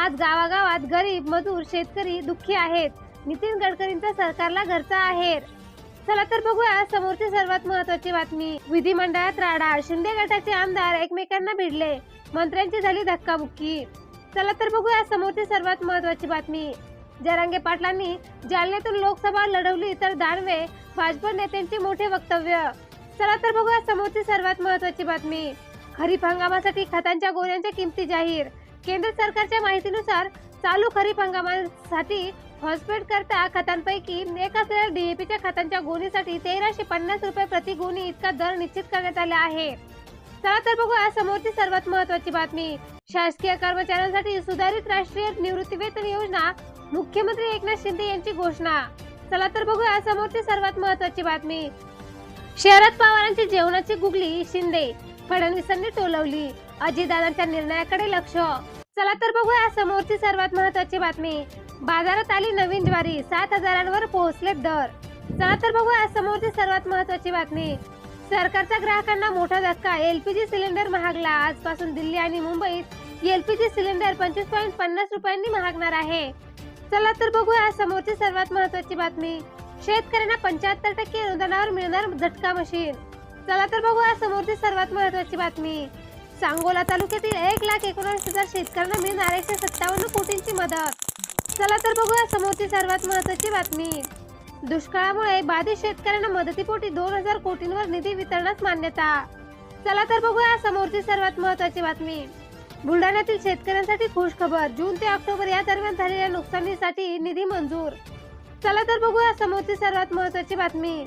आज गावागावात गरीब मजूर शेतकरी दुःखी आहेत. नितीन गडकरींचा सरकारला घरचा आहेर. चला तर बघूया समोरची सर्वात महत्वाची बातमी. विधिमंडळात राडा शिंदे गटाचे आमदार एकमेकांना भिडले. मंत्र्यांची झाली धक्काबुक्की. चला तर बघूया समोरची सर्वात महत्वाची बातमी. जरांगे पाटलांनी जालन्यातून लोकसभा लढवली तर दानवे भाजप नेत्यांचे मोठे वक्तव्य. चला तर बघूया समोरची सर्वात महत्वाची बातमी. खरीप हंगामासाठी खतांच्या गोऱ्यांच्या किमती जाहीर. केंद्र सरकारच्या माहितीनुसार चालू खरीप हंगामासाठी फॉस्फेट करता खतांपैकी एक असलेल्या डीएपीच्या खतांच्या गोणीसाठी तेराशे पन्नास रुपये प्रति गोणी इतका दर निश्चित करण्यात आला आहे. चला तर बघूया समोरची सर्वात महत्वाची बातमी. शासकीय कर्मचाऱ्यांसाठी सुधारित राष्ट्रीय निवृत्तीवेतन योजना मुख्यमंत्री एकनाथ शिंदे यांची घोषणा. चला तर बघूया समोरची सर्वात महत्वाची बातमी. शरद पवारांची जेवणाची गुगली शिंदे. फडणवीसांनी टोलवली. अजितदादांच्या निर्णयाकडे लक्ष. चला तर बघूया समोरची सर्वात महत्वाची बातमी. बाजारात आली नवीन ज्वारी सात हजारांवर पोहोचले दर. चला तर बघूया समोरची सर्वात महत्वाची बातमी. सरकारचा ग्राहकांना मोठा धक्का एलपीजी सिलेंडर महागला. आजपासून दिल्ली आणि मुंबईत एलपीजी सिलेंडर पंचवीस पॉईंट पन्नास रुपयांनी महागणार आहे. चला तर बघूया समोरची सर्वात महत्वाची बातमी. शेतकऱ्यांना पंच्याहत्तर टक्के अनुदानावर मिळणार झटका मशीन. चला तर बघूया समोरची सर्वात महत्वाची बातमी. सांगोला तालुक्यातील एक लाख एकोणऐंशी हजार शेतकऱ्यांना मिळणार एकशे सत्तावन्न कोटींची मदत. चला तर बघूया समोरची सर्वात महत्वाची बातमी. दुष्काळामुळे बाधित शेतकऱ्यांना मदतीपोटी दोन हजार कोटींवर निधी वितरणास मान्यता. चला तर बघूया समोरची सर्वात महत्वाची बातमी. बुलढाण्यातील शेतकऱ्यांसाठी खुश खबर जून ते ऑक्टोबर या दरम्यान झालेल्या नुकसानीसाठी निधी मंजूर. चला तर बघूया समोरची सर्वात महत्वाची बातमी.